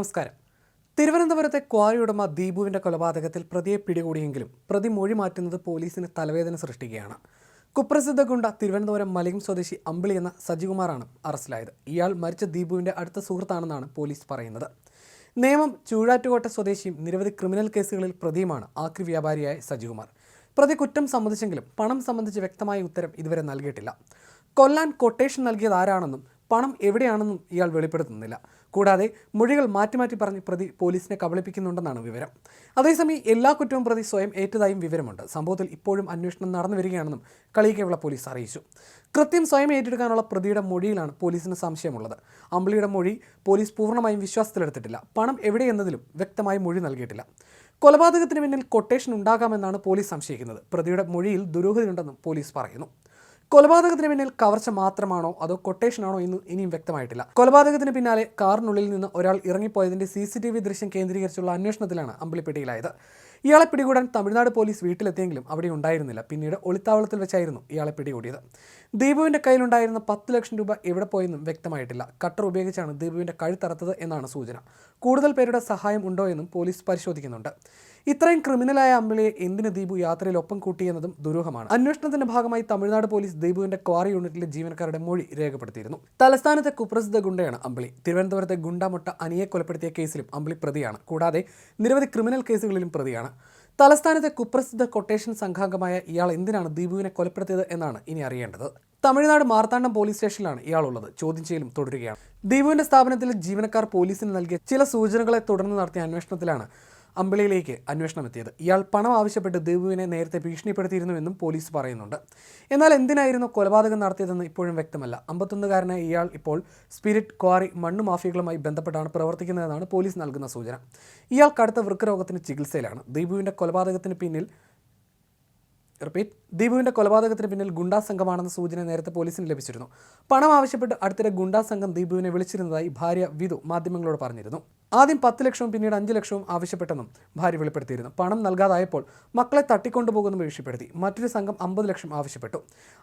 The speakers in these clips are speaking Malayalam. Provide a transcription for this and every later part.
നമസ്കാരം. തിരുവനന്തപുരത്തെ ക്വാറി ഉടമ ദീപുവിന്റെ കൊലപാതകത്തിൽ പ്രതിയെ പിടികൂടിയെങ്കിലും പ്രതി മൊഴി മാറ്റുന്നത് പോലീസിന് തലവേദന സൃഷ്ടിക്കുകയാണ്. കുപ്രസിദ്ധ ഗുണ്ട തിരുവനന്തപുരം മലയും സ്വദേശി അമ്പിളി എന്ന സജികുമാറാണ് അറസ്റ്റിലായത്. ഇയാൾ മരിച്ച ദീപുവിന്റെ അടുത്ത സുഹൃത്താണെന്നാണ് പോലീസ് പറയുന്നത്. നേമം ചൂഴാറ്റുകോട്ട സ്വദേശിയും നിരവധി ക്രിമിനൽ കേസുകളിൽ പ്രതിയുമാണ് ആക്രി വ്യാപാരിയായ സജികുമാർ. പ്രതി കുറ്റം സമ്മതിച്ചെങ്കിലും പണം സംബന്ധിച്ച് വ്യക്തമായ ഉത്തരം ഇതുവരെ നൽകിയിട്ടില്ല. കൊല്ലാൻ കൊട്ടേഷൻ നൽകിയത് ആരാണെന്നും പണം എവിടെയാണെന്നും ഇയാൾ വെളിപ്പെടുത്തുന്നില്ല. കൂടാതെ മൊഴികൾ മാറ്റി മാറ്റി പറഞ്ഞ് പ്രതി പോലീസിനെ കബളിപ്പിക്കുന്നുണ്ടെന്നാണ് വിവരം. അതേസമയം എല്ലാ കുറ്റവും പ്രതി സ്വയം ഏറ്റതായും വിവരമുണ്ട്. സംഭവത്തിൽ ഇപ്പോഴും അന്വേഷണം നടന്നു വരികയാണെന്നും കളിയിക്കേവിള പോലീസ് അറിയിച്ചു. കൃത്യം സ്വയം ഏറ്റെടുക്കാനുള്ള പ്രതിയുടെ മൊഴിയിലാണ് പോലീസിന് സംശയമുള്ളത്. അമ്പിളിയുടെ മൊഴി പോലീസ് പൂർണമായും വിശ്വാസത്തിലെടുത്തിട്ടില്ല. പണം എവിടെയെന്നതിലും വ്യക്തമായ മൊഴി നൽകിയിട്ടില്ല. കൊലപാതകത്തിന് പിന്നിൽ കൊട്ടേഷൻ ഉണ്ടാകാമെന്നാണ് പോലീസ് സംശയിക്കുന്നത്. പ്രതിയുടെ മൊഴിയിൽ ദുരൂഹതയുണ്ടെന്നും പോലീസ് പറയുന്നു. കൊലപാതകത്തിന് പിന്നിൽ കവർച്ച മാത്രമാണോ അതോ കൊട്ടേഷനാണോ എന്ന് ഇനിയും വ്യക്തമായിട്ടില്ല. കൊലപാതകത്തിന് പിന്നാലെ കാറിനുള്ളിൽ നിന്ന് ഒരാൾ ഇറങ്ങിപ്പോയതിന്റെ സി സി ടി വി ദൃശ്യം കേന്ദ്രീകരിച്ചുള്ള അന്വേഷണത്തിലാണ് അമ്പിളിപ്പെട്ടിയിലായത്. ഇയാളെ പിടികൂടാൻ തമിഴ്നാട് പോലീസ് വീട്ടിലെത്തിയെങ്കിലും അവിടെ ഉണ്ടായിരുന്നില്ല. പിന്നീട് ഒളിത്താവളത്തിൽ വെച്ചായിരുന്നു ഇയാളെ പിടികൂടിയത്. ദീപുവിന്റെ കയ്യിലുണ്ടായിരുന്ന പത്ത് ലക്ഷം രൂപ എവിടെ പോയെന്നും വ്യക്തമായിട്ടില്ല. കട്ടർ ഉപയോഗിച്ചാണ് ദീപുവിന്റെ കഴുത്തറത്തത് എന്നാണ് സൂചന. കൂടുതൽ പേരുടെ സഹായം ഉണ്ടോ എന്നും പോലീസ് പരിശോധിക്കുന്നുണ്ട്. ഇത്രയും ക്രിമിനലായ അമ്പിളിയെ എന്തിന് ദീപു യാത്രയിൽ ഒപ്പം കൂട്ടിയെന്നതും ദുരൂഹമാണ്. അന്വേഷണത്തിന്റെ ഭാഗമായി തമിഴ്നാട് പോലീസ് ദീപുവിന്റെ ക്വാറി യൂണിറ്റിലെ ജീവനക്കാരുടെ മൊഴി രേഖപ്പെടുത്തിയിരുന്നു. തലസ്ഥാനത്തെ കുപ്രസിദ്ധ ഗുണ്ടയാണ് അമ്പിളി. തിരുവനന്തപുരത്തെ ഗുണ്ടാമുട്ട അനിയെ കൊലപ്പെടുത്തിയ കേസിലും അമ്പിളി പ്രതിയാണ്. കൂടാതെ നിരവധി ക്രിമിനൽ കേസുകളിലും പ്രതിയാണ്. തലസ്ഥാനത്തെ കുപ്രസിദ്ധ കൊട്ടേഷൻ സംഘാംഗമായ ഇയാൾ എന്തിനാണ് ദീപുവിനെ കൊലപ്പെടുത്തിയത് എന്നാണ് ഇനി അറിയേണ്ടത്. തമിഴ്നാട് മാർത്താണ്ഡം പോലീസ് സ്റ്റേഷനിലാണ് ഇയാളുള്ളത്. ചോദ്യം ചെയ്യലും തുടരുകയാണ്. ദീപുവിന്റെ സ്ഥാപനത്തിലെ ജീവനക്കാർ പോലീസിന് നൽകിയ ചില സൂചനകളെ തുടർന്ന് നടത്തിയ അന്വേഷണത്തിലാണ് അമ്പിളിയിലേക്ക് അന്വേഷണം എത്തിയത് ഇയാൾ പണം ആവശ്യപ്പെട്ട് ദീപുവിനെ നേരത്തെ ഭീഷണിപ്പെടുത്തിയിരുന്നുവെന്നും പോലീസ് പറയുന്നുണ്ട്. എന്നാൽ എന്തിനായിരുന്നു കൊലപാതകം നടത്തിയതെന്ന് ഇപ്പോഴും വ്യക്തമല്ല. അമ്പത്തൊന്നുകാരനായ ഇയാൾ ഇപ്പോൾ സ്പിരിറ്റ് ക്വാറി മണ്ണു മാഫിയകളുമായി ബന്ധപ്പെട്ടാണ് പ്രവർത്തിക്കുന്നതെന്നാണ് പോലീസ് നൽകുന്ന സൂചന. ഇയാൾ കടുത്ത വൃക്കരോഗത്തിന് ചികിത്സയിലാണ്. ദീപുവിന്റെ കൊലപാതകത്തിന് പിന്നിൽ റിപ്പീറ്റ് ദീപുവിന്റെ കൊലപാതകത്തിന് പിന്നിൽ ഗുണ്ടാ സംഘമാണെന്ന സൂചന നേരത്തെ പോലീസിന് ലഭിച്ചിരുന്നു. പണം ആവശ്യപ്പെട്ട് അടുത്തിടെ ഗുണ്ടാ സംഘം ദീപുവിനെ വിളിച്ചിരുന്നതായി ഭാര്യ വിധു മാധ്യമങ്ങളോട് പറഞ്ഞിരുന്നു. ആദ്യം പത്ത് ലക്ഷവും പിന്നീട് അഞ്ച് ലക്ഷവും ആവശ്യപ്പെട്ടെന്നും ഭാര്യ വെളിപ്പെടുത്തിയിരുന്നു. പണം നൽകാതായപ്പോൾ മക്കളെ തട്ടിക്കൊണ്ടുപോകുന്ന ഭീഷണിപ്പെടുത്തി. മറ്റൊരു സംഘം അമ്പത് ലക്ഷം ആവശ്യപ്പെട്ടു.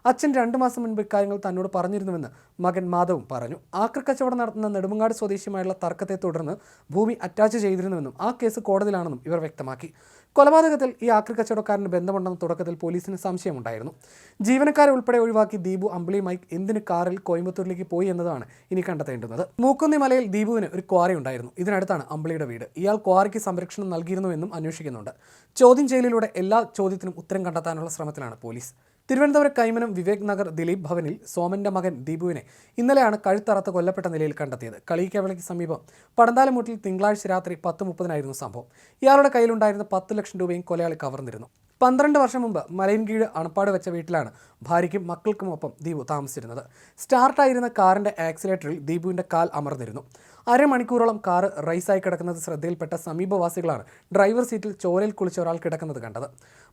അച്ഛൻ രണ്ടു മാസം മുൻപ് ഇക്കാര്യങ്ങൾ തന്നോട് പറഞ്ഞിരുന്നുവെന്ന് മകൻ മാധവും പറഞ്ഞു. ആക്രി കച്ചവടം നടത്തുന്ന നെടുമങ്ങാട് സ്വദേശിയുമായുള്ള തർക്കത്തെ തുടർന്ന് ഭൂമി അറ്റാച്ച് ചെയ്തിരുന്നുവെന്നും ആ കേസ് കോടതിയിലാണെന്നും ഇവർ വ്യക്തമാക്കി. കൊലപാതകത്തിൽ ഈ ആക്രി കച്ചവടക്കാരന് ബന്ധമുണ്ടെന്ന് തുടക്കത്തിൽ പോലീസിന് സംശയമുണ്ടായിരുന്നു. ജീവനക്കാരെ ഉൾപ്പെടെ ഒഴിവാക്കി ദീപു അമ്പിളിയുമായി എന്തിന് കാറിൽ കോയമ്പത്തൂരിലേക്ക് പോയി എന്നതാണ് ഇനി കണ്ടെത്തേണ്ടുന്നത്. മൂക്കുന്നി മലയിൽ ദീപുവിന് ഒരു ക്വാറി ഉണ്ടായിരുന്നു ഇതിനടുത്താണ് അമ്പിളിയുടെ വീട്. ഇയാൾ ക്വാറിക്ക് സംരക്ഷണം നൽകിയിരുന്നുവെന്നും അന്വേഷിക്കുന്നുണ്ട്. ചോദ്യം ചെയ്യലിലൂടെ എല്ലാ ചോദ്യത്തിനും ഉത്തരം കണ്ടെത്താനുള്ള ശ്രമത്തിലാണ് പോലീസ്. തിരുവനന്തപുരം കൈമനം വിവേക് നഗർ ദിലീപ് ഭവനിൽ സോമന്റെ മകൻ ദീപുവിനെ ഇന്നലെയാണ് കഴുത്തറത്ത് കൊല്ലപ്പെട്ട നിലയിൽ കണ്ടെത്തിയത്. കളിയിക്കവളയ്ക്ക് സമീപം പടന്താലമുട്ടിൽ തിങ്കളാഴ്ച രാത്രി പത്ത് മുപ്പതിനായിരുന്നു സംഭവം. ഇയാളുടെ കയ്യിലുണ്ടായിരുന്ന പത്ത് ലക്ഷം രൂപയും കൊലയാളി കവർന്നിരുന്നു. പന്ത്രണ്ട് വർഷം മുമ്പ് മലയൻകീഴ് അണപ്പാട് വെച്ച വീട്ടിലാണ് ഭാര്യയ്ക്കും മക്കൾക്കുമൊപ്പം ദീപു താമസിച്ചിരുന്നത്. സ്റ്റാർട്ടായിരുന്ന കാറിന്റെ ആക്സിലേറ്ററിൽ ദീപുവിന്റെ കാൽ അമർന്നിരുന്നു. അരമണിക്കൂറോളം കാറ് റൈസായി കിടക്കുന്നത് ശ്രദ്ധയിൽപ്പെട്ട സമീപവാസികളാണ് ഡ്രൈവർ സീറ്റിൽ ചോരയിൽ കുളിച്ച ഒരാൾ കിടക്കുന്നത് കണ്ടത്.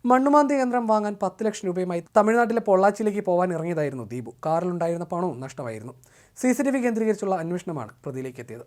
മണ്ണുമാന്തി യന്ത്രം വാങ്ങാൻ പത്ത് ലക്ഷം രൂപയുമായി തമിഴ്നാട്ടിലെ പൊള്ളാച്ചിയിലേക്ക് പോകാൻ ഇറങ്ങിയതായിരുന്നു ദീപു. കാറിലുണ്ടായിരുന്ന പണവും നഷ്ടമായിരുന്നു. സി സി ടി വി കേന്ദ്രീകരിച്ചുള്ള അന്വേഷണമാണ് പ്രതിയിലേക്ക് എത്തിയത്.